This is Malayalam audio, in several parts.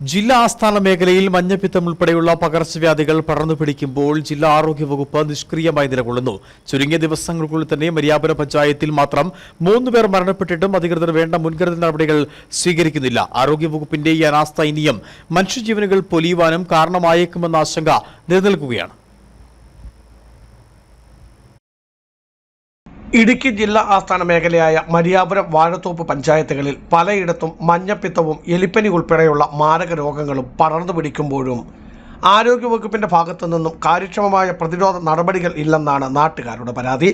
ജില്ലാ ആസ്ഥാന മേഖലയിൽ മഞ്ഞപ്പിത്തം ഉൾപ്പെടെയുള്ള പകർച്ചവ്യാധികൾ പടർന്നു പിടിക്കുമ്പോൾ ജില്ലാ ആരോഗ്യ വകുപ്പ് നിഷ്ക്രിയമായി നിലകൊള്ളുന്നു. ചുരുങ്ങിയ ദിവസങ്ങൾക്കുള്ളിൽ തന്നെ മരിയാപുരം പഞ്ചായത്തിൽ മാത്രം മൂന്ന് പേർ മരണപ്പെട്ടിട്ടും അധികൃതർ വേണ്ട മുൻകരുതൽ നടപടികൾ സ്വീകരിക്കുന്നില്ല. ആരോഗ്യവകുപ്പിന്റെ ഈ അനാസ്ഥ ഇനിയും മനുഷ്യജീവനുകൾ പൊലിയുവാനും കാരണമായേക്കുമെന്ന ആശങ്ക നിലനിൽക്കുകയാണ്. ഇടുക്കി ജില്ലാ ആസ്ഥാന മേഖലയായ മരിയാപുരം വാഴത്തോപ്പ് പഞ്ചായത്തുകളിൽ പലയിടത്തും മഞ്ഞപ്പിത്തവും എലിപ്പനി ഉൾപ്പെടെയുള്ള മാരക രോഗങ്ങളും പടർന്നു പിടിക്കുമ്പോഴും ആരോഗ്യവകുപ്പിന്റെ ഭാഗത്തു നിന്നും കാര്യക്ഷമമായ പ്രതിരോധ നടപടികൾ ഇല്ലെന്നാണ് നാട്ടുകാരുടെ പരാതി.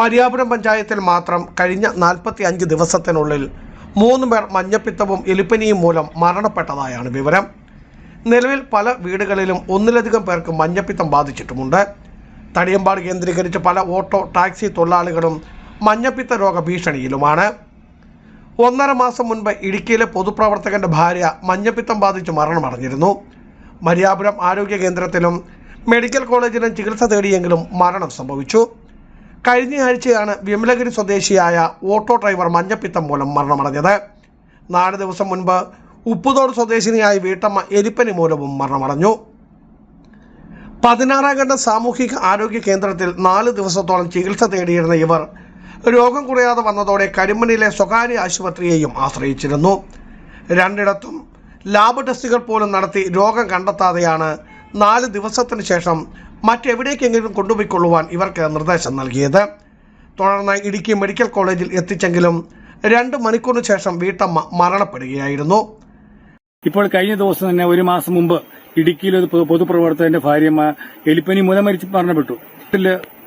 മരിയാപുരം പഞ്ചായത്തിൽ മാത്രം കഴിഞ്ഞ നാൽപ്പത്തി അഞ്ച് ദിവസത്തിനുള്ളിൽ മൂന്ന് പേർ മഞ്ഞപ്പിത്തവും എലിപ്പനിയും മൂലം മരണപ്പെട്ടതായാണ് വിവരം. നിലവിൽ പല വീടുകളിലും ഒന്നിലധികം പേർക്ക് മഞ്ഞപ്പിത്തം ബാധിച്ചിട്ടുമുണ്ട്. തടിയമ്പാട് കേന്ദ്രീകരിച്ച് പല ഓട്ടോ ടാക്സി തൊഴിലാളികളും മഞ്ഞപ്പിത്ത രോഗ ഭീഷണിയിലുമാണ്. ഒന്നര മാസം മുൻപ് ഇടുക്കിയിലെ പൊതുപ്രവർത്തകന്റെ ഭാര്യ മഞ്ഞപ്പിത്തം ബാധിച്ച് മരണമടഞ്ഞിരുന്നു. മരിയാപുരം ആരോഗ്യ കേന്ദ്രത്തിലും മെഡിക്കൽ കോളേജിലും ചികിത്സ തേടിയെങ്കിലും മരണം സംഭവിച്ചു. കഴിഞ്ഞ ആഴ്ചയാണ് വിമലഗിരി സ്വദേശിയായ ഓട്ടോ ഡ്രൈവർ മഞ്ഞപ്പിത്തം മൂലം മരണമടഞ്ഞത്. നാല് ദിവസം മുൻപ് ഉപ്പുതോട് സ്വദേശിനിയായ വീട്ടമ്മ എലിപ്പനി മൂലവും മരണമടഞ്ഞു. പതിനാറാം ഘട്ട സാമൂഹിക ആരോഗ്യ കേന്ദ്രത്തിൽ നാല് ദിവസത്തോളം ചികിത്സ തേടിയിരുന്ന ഇവർ രോഗം കുറയാതെ വന്നതോടെ കരിമണിയിലെ സ്വകാര്യ ആശുപത്രിയെയും ആശ്രയിച്ചിരുന്നു. രണ്ടിടത്തും ലാബ് ടെസ്റ്റുകൾ പോലും നടത്തി രോഗം കണ്ടെത്താതെയാണ് നാല് ദിവസത്തിന് ശേഷം മറ്റെവിടേക്കെങ്കിലും കൊണ്ടുപോയിക്കൊള്ളുവാൻ ഇവർക്ക് നിർദ്ദേശം നൽകിയത്. തുടർന്ന് ഇടുക്കി മെഡിക്കൽ കോളേജിൽ എത്തിച്ചെങ്കിലും രണ്ട് മണിക്കൂറിന് ശേഷം വീട്ടമ്മ മരണപ്പെടുകയായിരുന്നു. ഇപ്പോൾ കഴിഞ്ഞ ദിവസം തന്നെ ഒരു മാസം മുമ്പ് ഇടുക്കിയിൽ ഒരു പൊതുപ്രവർത്തകന്റെ ഭാര്യ എലിപ്പനി മൂലം മരിച്ച് മരണപ്പെട്ടു.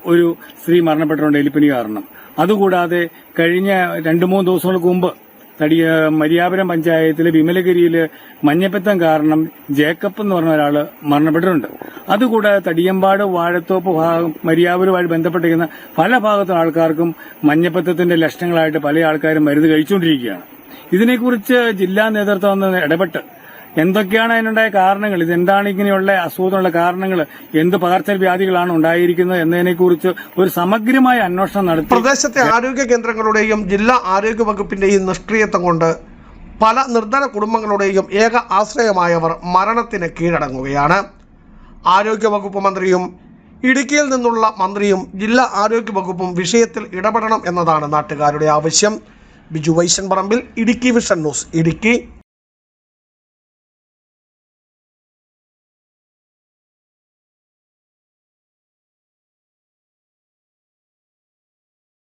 ഒരു സ്ത്രീ മരണപ്പെട്ടിട്ടുണ്ട് എലിപ്പനി കാരണം. അതുകൂടാതെ കഴിഞ്ഞ രണ്ടു മൂന്ന് ദിവസങ്ങൾക്ക് മുമ്പ് തടിയ മരിയാപുരം പഞ്ചായത്തിലെ വിമലഗിരിയിൽ മഞ്ഞപ്പിത്തം കാരണം ജേക്കബ് എന്ന് പറഞ്ഞ ഒരാൾ മരണപ്പെട്ടിട്ടുണ്ട്. അതുകൂടാതെ തടിയമ്പാട് വാഴത്തോപ്പ് ഭാഗം മരിയാപുരവുമായി ബന്ധപ്പെട്ടിരിക്കുന്ന പല ഭാഗത്തുള്ള ആൾക്കാർക്കും മഞ്ഞപ്പിത്തത്തിന്റെ ലക്ഷണങ്ങളായിട്ട് പല ആൾക്കാരും മരുന്ന് കഴിച്ചുകൊണ്ടിരിക്കുകയാണ്. ഇതിനെക്കുറിച്ച് ജില്ലാ നേതൃത്വം ഇടപെട്ട് എന്തൊക്കെയാണ് അതിനുണ്ടായ കാരണങ്ങൾ? ഇത് എന്താണ് ഇങ്ങനെയുള്ള അസുഖത്തിനുള്ള കാരണങ്ങൾ? എന്ത് പകർച്ചവ്യാധികളാണ് ഉണ്ടായിരിക്കുന്നത് എന്നതിനെക്കുറിച്ച് ഒരു സമഗ്രമായ അന്വേഷണം നടത്തി പ്രദേശത്തെ ആരോഗ്യ കേന്ദ്രങ്ങളുടെയും ജില്ലാ ആരോഗ്യ വകുപ്പിന്റെയും നിഷ്ക്രിയത്വം കൊണ്ട് പല നിർധന കുടുംബങ്ങളുടെയും ഏക ആശ്രയമായവർ മരണത്തിന് കീഴടങ്ങുകയാണ്. ആരോഗ്യ വകുപ്പ് മന്ത്രിയും ഇടുക്കിയിൽ നിന്നുള്ള മന്ത്രിയും ജില്ലാ ആരോഗ്യ വകുപ്പും വിഷയത്തിൽ ഇടപെടണം എന്നതാണ് നാട്ടുകാരുടെ ആവശ്യം. Biju Vaishan Parambil Idukki vision news Idukki.